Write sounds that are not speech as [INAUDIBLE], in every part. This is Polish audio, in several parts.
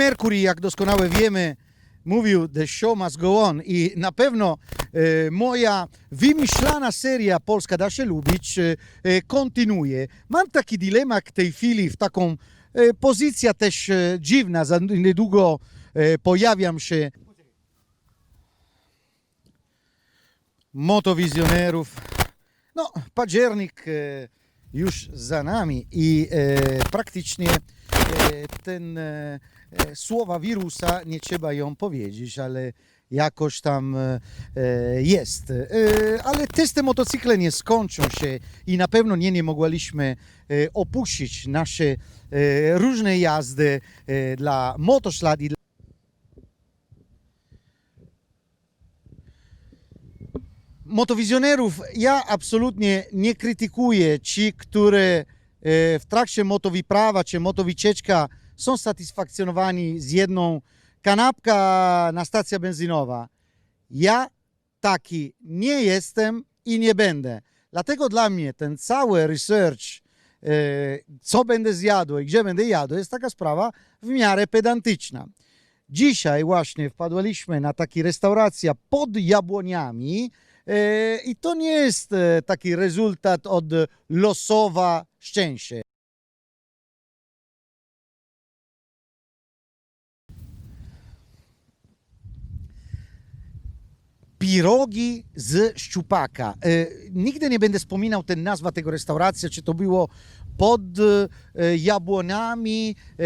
Mercury, jak doskonale wiemy, mówił The Show Must Go On i na pewno e, moja wymyślana seria Polska da się lubić e, e, kontynuuje. Mam taki dylemat w tej chwili, w taką e, też e, dziwna, za niedługo e, pojawiam się motowizjonerów. No, październik e, już za nami i e, praktycznie ten e, e, słowa wirusa nie trzeba ją powiedzieć, ale jakoś tam e, e, jest. E, ale testy motocykle nie skończą się i na pewno nie, nie mogliśmy e, opuścić nasze e, różne jazdy e, dla motoszlad i motowizjonerów ja absolutnie nie krytykuję ci, które e, w trakcie motowiprawa czy motowiczeczka są satysfakcjonowani z jedną kanapka na stacja benzynowa. Ja taki nie jestem i nie będę. Dlatego dla mnie ten cały research, e, co będę zjadł i gdzie będę jadł, jest taka sprawa w miarę pedantyczna. Dzisiaj właśnie wpadliśmy na taki restauracja pod jabłoniami e, i to nie jest e, taki rezultat od losowa szczęście. Pirogi z szczupaka. E, nigdy nie będę wspominał ten nazwa tego restauracji, czy to było pod e, jabłonami, e,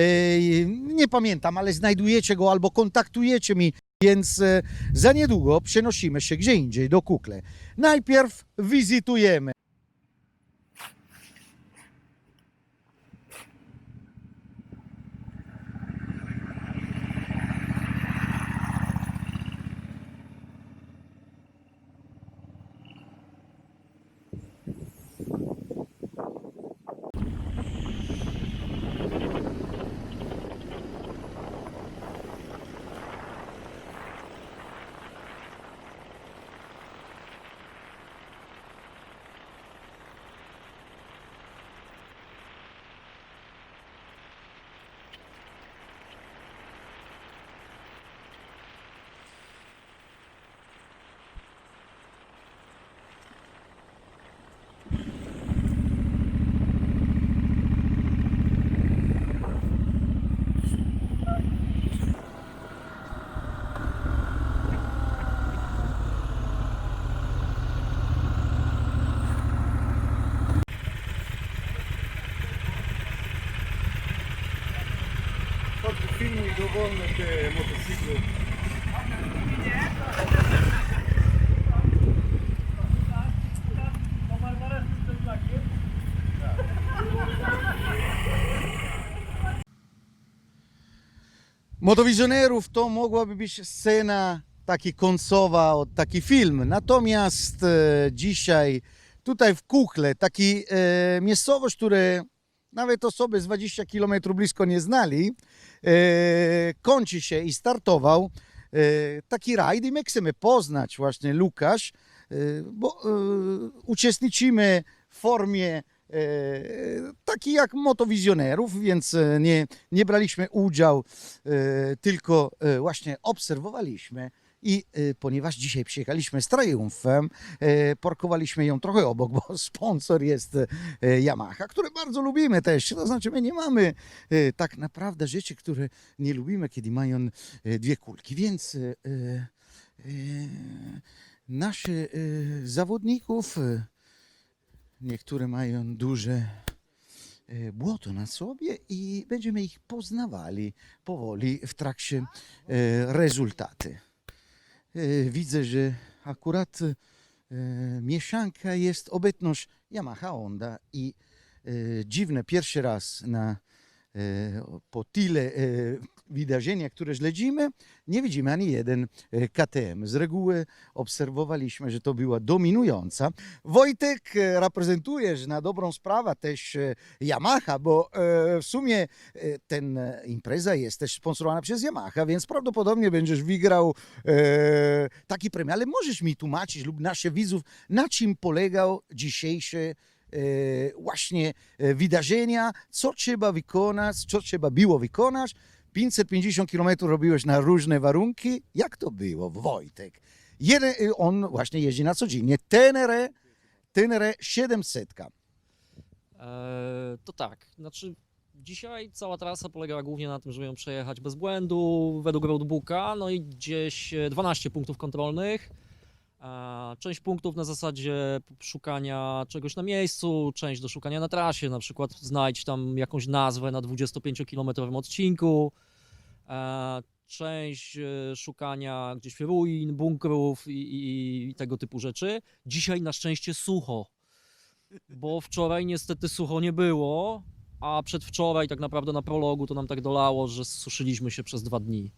nie pamiętam, ale znajdujecie go albo kontaktujecie mi, więc e, za niedługo przenosimy się gdzie indziej, do Kukle. Najpierw wizytujemy Motowizjonerów to mogłaby być scena taki końcowa, taki film. Natomiast e, dzisiaj tutaj w Kuchle, taki e, miejscowość, które nawet osoby z 20 km blisko nie znali, e, kończy się i startował e, taki rajd i my chcemy poznać właśnie Lukasz, e, bo e, uczestniczymy w formie e, takiej jak motowizjonerów, więc e, nie, nie braliśmy udziału, e, tylko właśnie obserwowaliśmy. I ponieważ dzisiaj przyjechaliśmy z Triumfem, parkowaliśmy ją trochę obok, bo [LAUGHS] sponsor jest Yamaha, który bardzo lubimy też. To znaczy, my nie mamy tak naprawdę rzeczy, które nie lubimy, kiedy mają dwie kulki. Więc naszych zawodników, niektóre mają duże e, błoto na sobie i będziemy ich poznawali powoli w trakcie e, rezultaty. E, Widzę, że akurat mieszanka jest obecność Yamaha Honda i dziwne pierwszy raz na po tyle e, wydarzenia, które śledzimy, nie widzimy ani jeden e, KTM. Z reguły obserwowaliśmy, że to była dominująca. Wojtek, e, reprezentujesz na dobrą sprawę też e, Yamaha, bo e, w sumie e, ten e, impreza jest też sponsorowana przez Yamaha, więc prawdopodobnie będziesz wygrał e, taki premię. Ale możesz mi tłumaczyć lub naszych widzów, na czym polegał dzisiejszy e, właśnie e, wydarzenia, co trzeba wykonać, co trzeba było wykonać 550 km robiłeś na różne warunki. Jak to było, Wojtek? Jeden, y, on właśnie jeździ na codziennie. Tenere, Tenere 700. E, to tak, znaczy dzisiaj cała trasa polegała głównie na tym, żeby ją przejechać bez błędu według roadbooka, no i gdzieś e, 12 punktów kontrolnych. Część punktów na zasadzie szukania czegoś na miejscu, część do szukania na trasie, na przykład znajdź tam jakąś nazwę na 25-kilometrowym odcinku, część e, szukania gdzieś ruin, bunkrów i, i, i tego typu rzeczy. Dzisiaj na szczęście sucho, bo wczoraj niestety sucho nie było, a przedwczoraj tak naprawdę na prologu to nam tak dolało, że suszyliśmy się przez dwa dni.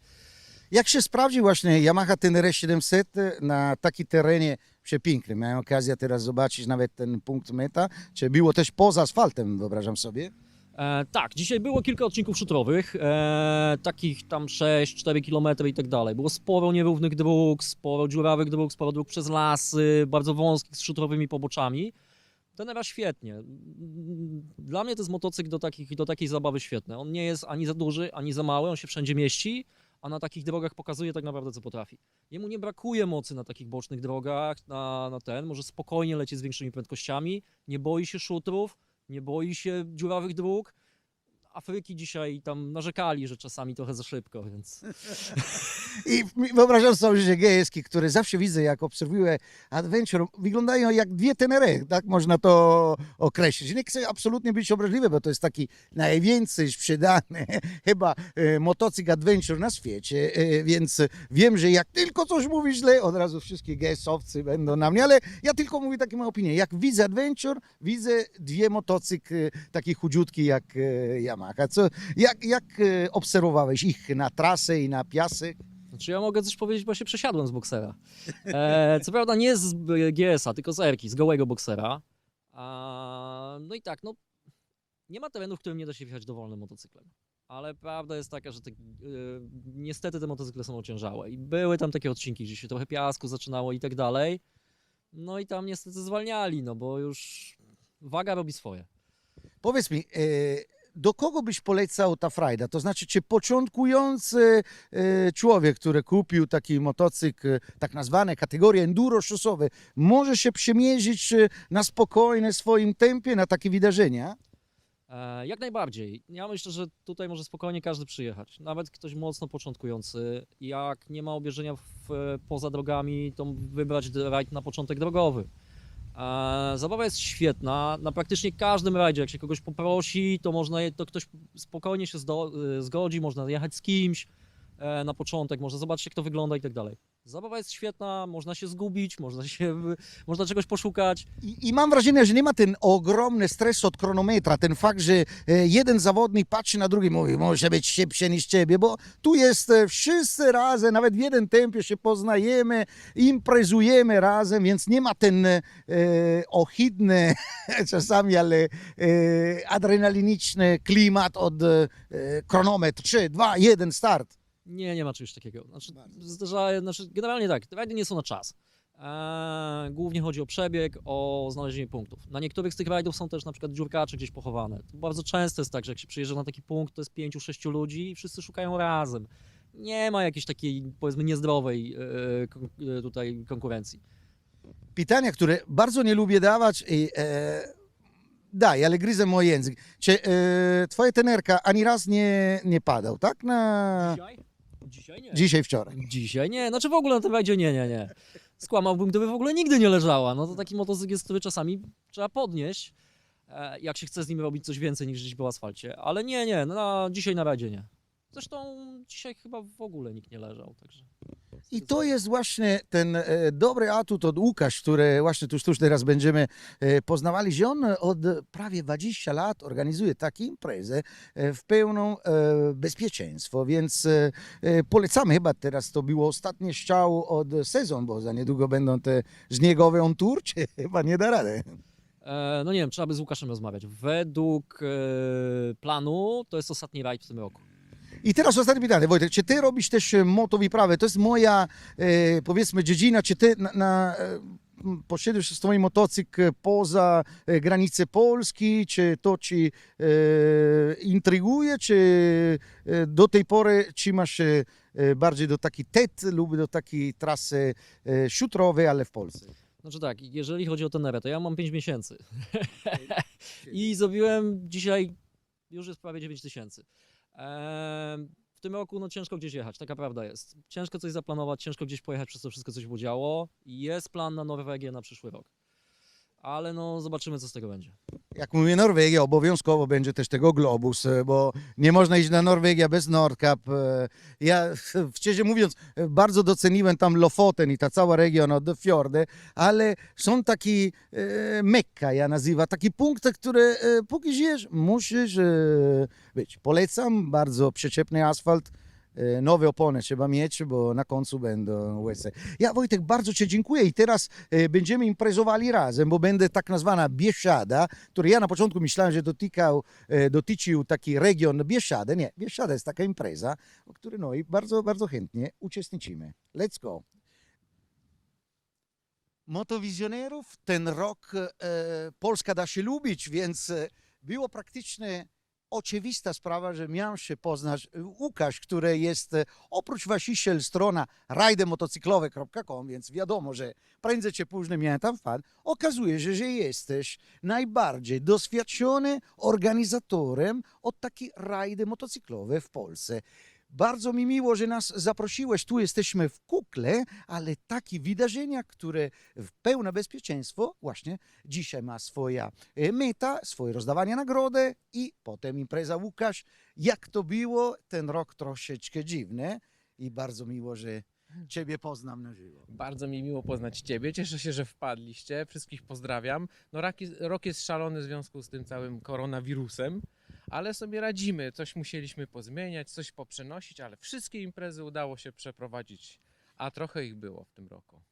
Jak się sprawdzi właśnie Yamaha Tenere 700 na takim terenie przepięknym? Miałem okazję teraz zobaczyć nawet ten punkt meta, czy było też poza asfaltem, wyobrażam sobie. E, tak, dzisiaj było kilka odcinków szutrowych, e, takich tam 6-4 km i tak dalej. Było sporo nierównych dróg, sporo dziurawych dróg, sporo dróg przez lasy, bardzo wąskich z szutrowymi poboczami. Tenera świetnie. Dla mnie to jest motocykl do, takich, do takiej zabawy świetny. On nie jest ani za duży, ani za mały, on się wszędzie mieści, a na takich drogach pokazuje tak naprawdę co potrafi. Jemu nie brakuje mocy na takich bocznych drogach, na, na ten, może spokojnie lecieć z większymi prędkościami, nie boi się szutrów, nie boi się dziurawych dróg. Afryki dzisiaj tam narzekali, że czasami trochę za szybko, więc [LAUGHS] I wyobrażam sobie, że gejski, które zawsze widzę, jak obserwuję Adventure, wyglądają jak dwie Tenere, tak można to określić. Nie chcę absolutnie być obraźliwy, bo to jest taki najwięcej sprzedany [LAUGHS] chyba e, motocykl Adventure na świecie, e, więc wiem, że jak tylko coś mówi źle, od razu wszystkie gesowcy będą na mnie, ale ja tylko mówię takie moje opinie. Jak widzę Adventure, widzę dwie motocykle takie chudziutkie jak Yamaha. Co, jak, jak e, obserwowałeś ich na trasę i na piasek? Znaczy ja mogę coś powiedzieć, bo się przesiadłem z boksera. E, [LAUGHS] co prawda nie z GS-a, tylko z Erki, z gołego boksera. A, no i tak, no nie ma terenu, w którym nie da się wjechać dowolnym motocyklem. Ale prawda jest taka, że te, e, niestety te motocykle są ociężałe i były tam takie odcinki, gdzie się trochę piasku zaczynało i tak dalej. No i tam niestety zwalniali, no bo już waga robi swoje. Powiedz mi, e, do kogo byś polecał ta frajda? To znaczy, czy początkujący e, człowiek, który kupił taki motocykl, e, tak nazwane kategorie enduro szosowe, może się przemierzyć e, na spokojne swoim tempie na takie wydarzenia? Jak najbardziej. Ja myślę, że tutaj może spokojnie każdy przyjechać. Nawet ktoś mocno początkujący. Jak nie ma obierzenia w, poza drogami, to wybrać rajd na początek drogowy. E, zabawa jest świetna. Na praktycznie każdym rajdzie, jak się kogoś poprosi, to można, to ktoś spokojnie się y, zgodzi, można jechać z kimś e, na początek, można zobaczyć jak to wygląda i tak dalej. Zabawa jest świetna, można się zgubić, można się, można czegoś poszukać. I, I mam wrażenie, że nie ma ten ogromny stres od chronometra, ten fakt, że e, jeden zawodnik patrzy na drugi, mówi, może być szybszy niż ciebie, bo tu jest e, wszyscy razem, nawet w jednym tempie się poznajemy, imprezujemy razem, więc nie ma ten e, ohydny [LAUGHS] czasami, ale e, adrenaliniczny klimat od e, chronometr 3, 2, 1, start. Nie, nie ma czegoś takiego. Znaczy, zdarza, znaczy, generalnie tak, te rajdy nie są na czas. Eee, głównie chodzi o przebieg, o znalezienie punktów. Na niektórych z tych rajdów są też na przykład dziurkacze gdzieś pochowane. To bardzo często jest tak, że jak się przyjeżdża na taki punkt, to jest pięciu, sześciu ludzi i wszyscy szukają razem. Nie ma jakiejś takiej, powiedzmy, niezdrowej e, kon- e, tutaj konkurencji. pytania, które bardzo nie lubię dawać i e, daj, ale gryzę mój język. Czy e, twoja tenerka ani raz nie, nie padał, tak? Na Dzisiaj? Dzisiaj nie. dzisiaj, wczoraj. Dzisiaj nie, znaczy w ogóle na tym rajdzie nie, nie, nie. Skłamałbym, gdyby w ogóle nigdy nie leżała. No to taki motocykl jest, który czasami trzeba podnieść, e, jak się chce z nim robić coś więcej niż gdzieś po asfalcie. Ale nie, nie, na, dzisiaj na rajdzie nie. Zresztą dzisiaj chyba w ogóle nikt nie leżał, także... I to jest właśnie ten e, dobry atut od Łukasz, który właśnie tuż, tuż teraz będziemy e, poznawali, że on od prawie 20 lat organizuje takie imprezy e, w pełną e, bezpieczeństwo, więc e, e, polecamy chyba teraz, to było ostatnie strzał od sezon, bo za niedługo będą te żniegowe on tour, czy [LAUGHS] chyba nie da rady. E, no nie wiem, trzeba by z Łukaszem rozmawiać. Według e, planu to jest ostatni rajd w tym roku. I teraz ostatnie pytanie, Wojtek, czy ty robisz też e, motowiprawę? To jest moja, e, powiedzmy, dziedzina, czy ty na, na, e, m, posiadasz swój motocykl poza e, granice Polski, czy to ci e, intryguje, czy e, do tej pory trzymasz e, bardziej do takiej TET lub do takiej trasy e, szutrowej, ale w Polsce? Znaczy tak, jeżeli chodzi o Tenerę, to ja mam 5 miesięcy. [LAUGHS] I zrobiłem dzisiaj, już jest prawie 9 tysięcy. W tym roku no ciężko gdzieś jechać, taka prawda jest. Ciężko coś zaplanować, ciężko gdzieś pojechać przez to wszystko, co się podziało. Jest plan na Norwegię na przyszły rok. Ale no zobaczymy, co z tego będzie. Jak mówię Norwegia, obowiązkowo będzie też tego Globus, e, bo nie można iść na Norwegię bez Nordkap. E, Ja, [LAUGHS] szczerze mówiąc, bardzo doceniłem tam Lofoten i ta cała region od Fjordy, ale są takie e, Mekka, ja nazywam, takie punkty, które e, póki żyjesz, musisz e, być. Polecam, bardzo przyczepny asfalt. E, Nowe opony trzeba mieć, bo na końcu będą łysy. Ja Wojtek bardzo Ci dziękuję i teraz e, będziemy imprezowali razem, bo będę tak nazwana Bieszada, który ja na początku myślałem, że dotykał, e, dotyczył taki region Bieszady. Nie, Bieszada jest taka impreza, o której no i bardzo, bardzo chętnie uczestniczymy. Let's go. Motowizjonerów ten rok Polska da się lubić, więc było praktycznie oczywista sprawa, że miałem się poznać e, Łukasz, który jest e, oprócz właściciel strona rajdemotocyklowe.com, więc wiadomo, że prędzej czy później miałem tam wpadł. Okazuje się, że jesteś najbardziej doświadczony organizatorem od takiej rajdy motocyklowe w Polsce. Bardzo mi miło, że nas zaprosiłeś. Tu jesteśmy w Kukle, ale takie wydarzenia, które w pełne bezpieczeństwo właśnie dzisiaj ma swoja e, meta, swoje rozdawanie nagrody i potem impreza Łukasz. Jak to było? Ten rok troszeczkę dziwny i bardzo miło, że Ciebie poznam na żywo. Bardzo mi miło poznać Ciebie. Cieszę się, że wpadliście. Wszystkich pozdrawiam. No, rok jest, rok jest szalony w związku z tym całym koronawirusem, ale sobie radzimy. Coś musieliśmy pozmieniać, coś poprzenosić, ale wszystkie imprezy udało się przeprowadzić, a trochę ich było w tym roku.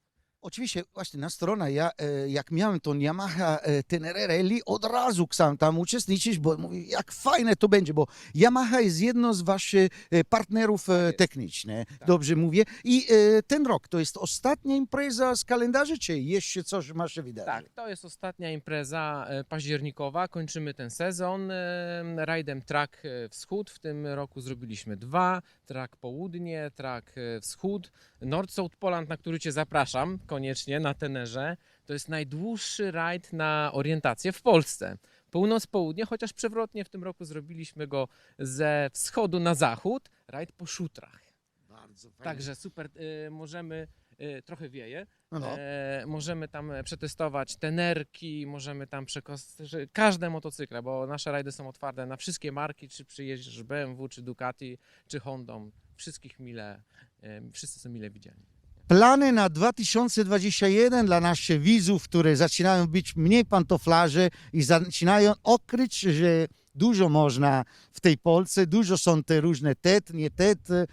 Oczywiście, właśnie na stronę, ja e, jak miałem tą Yamaha e, Tenere Rally, od razu chciałem tam uczestniczyć, bo mówię, jak fajne to będzie, bo Yamaha jest jedno z waszych e, partnerów e, jest. technicznych, Tak. dobrze mówię. I e, ten rok to jest ostatnia impreza z kalendarza, czy jeszcze coś ma się wydarzyć? Tak, to jest ostatnia impreza e, październikowa. Kończymy ten sezon e, rajdem Track e, Wschód. W tym roku zrobiliśmy dwa. Track Południe, Track Wschód. North South Poland, na który Cię zapraszam koniecznie na Tenerze. To jest najdłuższy rajd na orientację w Polsce. Północ-południe, chociaż przewrotnie w tym roku zrobiliśmy go ze wschodu na zachód. Rajd po szutrach. Bardzo fajnie. Także super, e, możemy, e, trochę wieje, no, no. E, możemy tam e, przetestować tenerki, możemy tam przekos... że każde motocykle, bo nasze rajdy są otwarte na wszystkie marki, czy przyjeździsz BMW, czy Ducati, czy Hondą. Wszystkich mile, e, wszyscy są mile widziani. Plany na 2021 dla naszych widzów, które zaczynają być mniej pantoflarze i zaczynają okryć, że dużo można w tej Polsce, dużo są te różne tet, nie tet, e,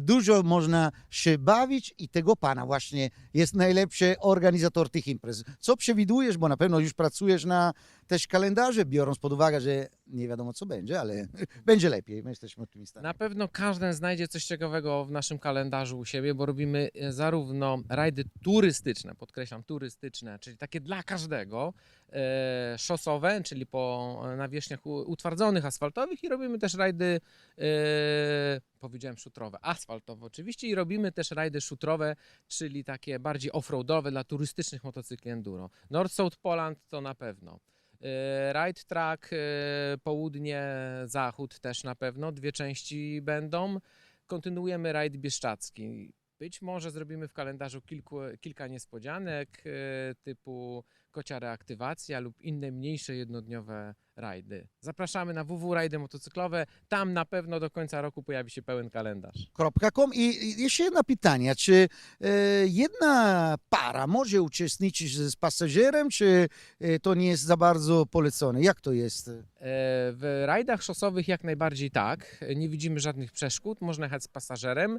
dużo można się bawić i tego pana właśnie jest najlepszy organizator tych imprez. Co przewidujesz, bo na pewno już pracujesz na też kalendarze, biorąc pod uwagę, że nie wiadomo co będzie, ale [LAUGHS] będzie lepiej, my jesteśmy optymistami. Na pewno każdy znajdzie coś ciekawego w naszym kalendarzu u siebie, bo robimy e, zarówno rajdy turystyczne, podkreślam turystyczne, czyli takie dla każdego, e, szosowe, czyli po e, nawierzchniach utwardzonych, asfaltowych i robimy też rajdy, e, powiedziałem szutrowe, asfaltowe oczywiście i robimy też rajdy szutrowe, czyli takie bardziej offroadowe dla turystycznych motocykli enduro. North South Poland to na pewno. E, Ride Track, e, południe, zachód też na pewno, dwie części będą. Kontynuujemy rajd bieszczacki. Być może zrobimy w kalendarzu kilku, kilka niespodzianek e, typu kocia reaktywacja lub inne mniejsze jednodniowe rajdy. Zapraszamy na www rajdy motocyklowe. Tam na pewno do końca roku pojawi się pełen kalendarz. .com. I i jeszcze jedno pytanie, czy e, jedna para może uczestniczyć z pasażerem, czy e, to nie jest za bardzo polecone? Jak to jest? W rajdach szosowych jak najbardziej tak. Nie widzimy żadnych przeszkód. Można jechać z pasażerem.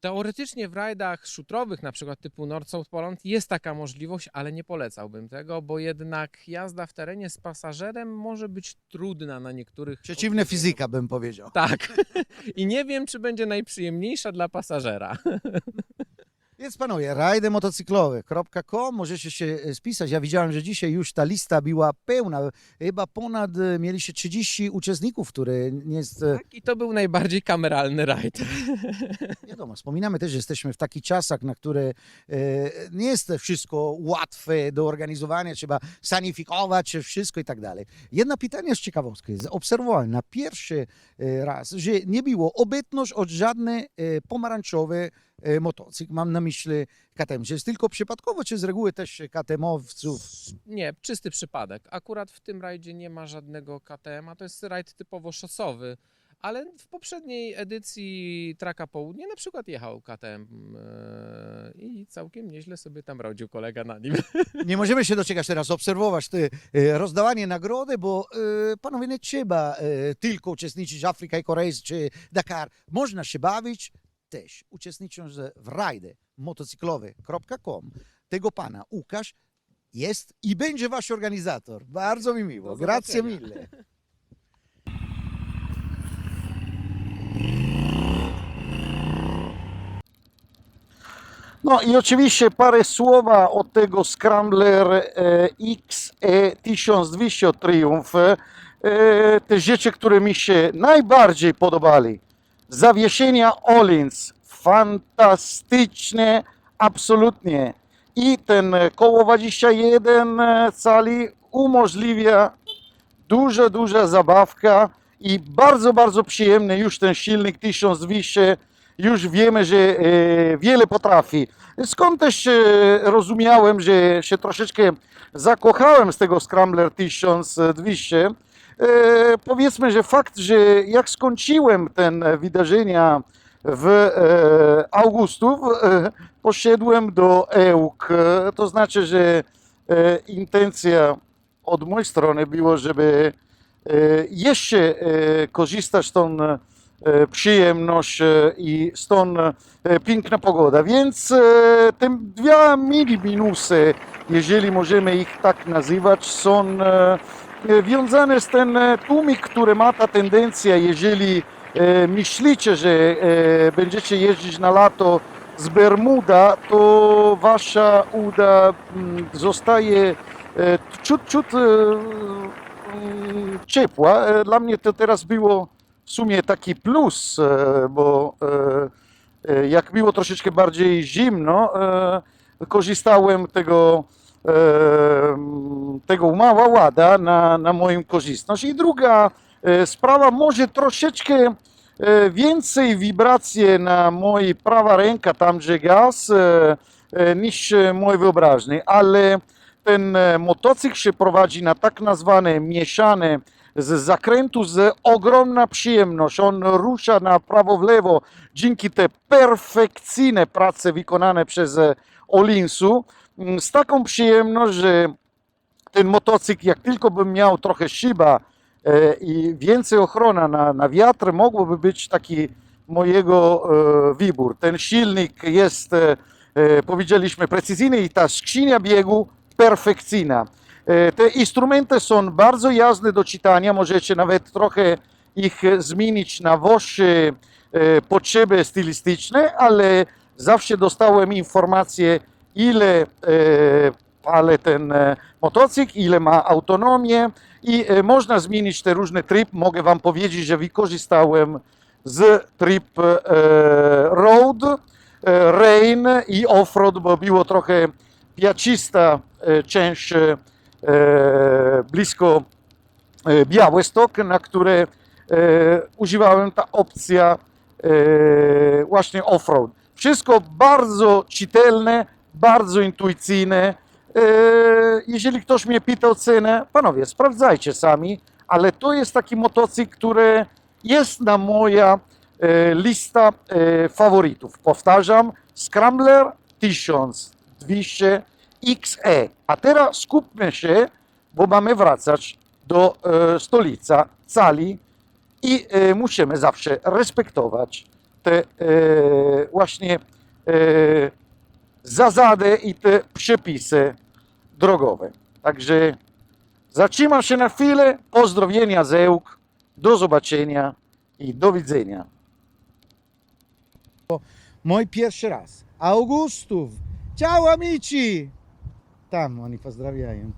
Teoretycznie w rajdach szutrowych, na przykład typu North South Poland, jest taka możliwość, ale nie polecałbym tego, bo jednak jazda w terenie z pasażerem może być trudna na niektórych. Przeciwne fizyka, bym powiedział. Tak. [LAUGHS] I nie wiem, czy będzie najprzyjemniejsza dla pasażera. [LAUGHS] Więc panowie, rajdemotocyklowe.com, możecie się e, spisać. Ja widziałem, że dzisiaj już ta lista była pełna. Chyba ponad, e, mieliście 30 uczestników, które nie jest... e, Tak, i to był najbardziej kameralny rajd. [LAUGHS] Wiadomo, wspominamy też, że jesteśmy w takich czasach, na które nie jest wszystko łatwe do organizowania, trzeba sanifikować wszystko i tak dalej. Jedna pytanie z ciekawostki. Obserwowałem na pierwszy raz, że nie było obecność od żadnej pomarańczowy e, motocykl. Mam na myśli KTM. Czy jest tylko przypadkowo, czy z reguły też KTM-owców? Nie, czysty przypadek. Akurat w tym rajdzie nie ma żadnego KTM, a to jest rajd typowo szosowy. Ale w poprzedniej edycji Traka Południe na przykład jechał KTM e, i całkiem nieźle sobie tam rodził kolega na nim. [LAUGHS] Nie możemy się doczekać teraz obserwować te e, rozdawanie nagrody, bo e, panowie nie trzeba e, tylko uczestniczyć w Afryka i Korejs czy Dakar. Można się bawić też uczestnicząc w rajdy motocyklowe.com. Tego pana Łukasz jest i będzie wasz organizator. Bardzo mi miło. Do Grazie zobaczenia. mille. No i oczywiście parę słowa o tego Scrambler e, XE 1200 od Triumph. E, te rzeczy, które mi się najbardziej podobali. Zawieszenia Olins, fantastyczne, absolutnie. I ten koło 21 cali umożliwia duża, duża zabawka i bardzo, bardzo przyjemny już ten silnik 1200. Już wiemy, że e, wiele potrafi. Skąd też e, rozumiałem, że się troszeczkę zakochałem z tego Scrambler 1200. E, powiedzmy, że fakt, że jak skończyłem ten wydarzenia w e, Augustów, e, poszedłem do EUK. E, To znaczy, że e, intencja od mojej strony było, żeby e, jeszcze e, korzystać z tą e, przyjemność e, i stąd e, piękna pogoda. Więc e, te dwa mini minusy, jeżeli możemy ich tak nazywać, są e, e, wiązane z ten e, tłumik, który ma ta tendencja, jeżeli e, myślicie, że e, będziecie jeździć na lato z Bermuda, to wasza uda mm, zostaje e, ciut, ciut e, mm, ciepła. E, Dla mnie to teraz było w sumie taki plus, e, bo e, e, jak było troszeczkę bardziej zimno, e, korzystałem tego e, tego mała łada na, na moją korzystność. I druga e, sprawa, może troszeczkę e, więcej wibracje na mojej prawa ręka, tam gdzie gaz, e, niż moje wyobraźni, ale ten motocykl się prowadzi na tak nazwane mieszane z zakrętu z ogromna przyjemność. On rusza na prawo w lewo dzięki te perfekcyjne prace wykonane przez Olinsu z taką przyjemność, że ten motocykl, jak tylko bym miał trochę szyba e, i więcej ochrona na, na wiatr, mogłoby być taki mojego e, wybór. Ten silnik jest, e, powiedzieliśmy, precyzyjny i ta skrzynia biegu perfekcyjna. Te instrumenty są bardzo jasne do czytania, możecie nawet trochę ich zmienić na wasze potrzeby stylistyczne, ale zawsze dostałem informację, ile e, pale ten e, motocykl, ile ma autonomię i e, można zmienić te różne tryb. Mogę Wam powiedzieć, że wykorzystałem z tryb road, rain i offroad, bo było trochę piacista część blisko Białystok, na które używałem ta opcja właśnie offroad. Wszystko bardzo czytelne, bardzo intuicyjne. E, jeżeli ktoś mnie pyta o cenę, panowie, sprawdzajcie sami, ale to jest taki motocykl, który jest na moja e, lista e, faworytów. Powtarzam, Scrambler 1200 XE. A teraz skupmy się, bo mamy wracać do stolicy cali i musimy zawsze respektować te właśnie zasady i te przepisy drogowe. Także zatrzymam się na chwilę. Pozdrowienia z Ełk. Do zobaczenia i do widzenia. Mój pierwszy raz Augustów. Ciao amici! Tam oni pozdrawiają.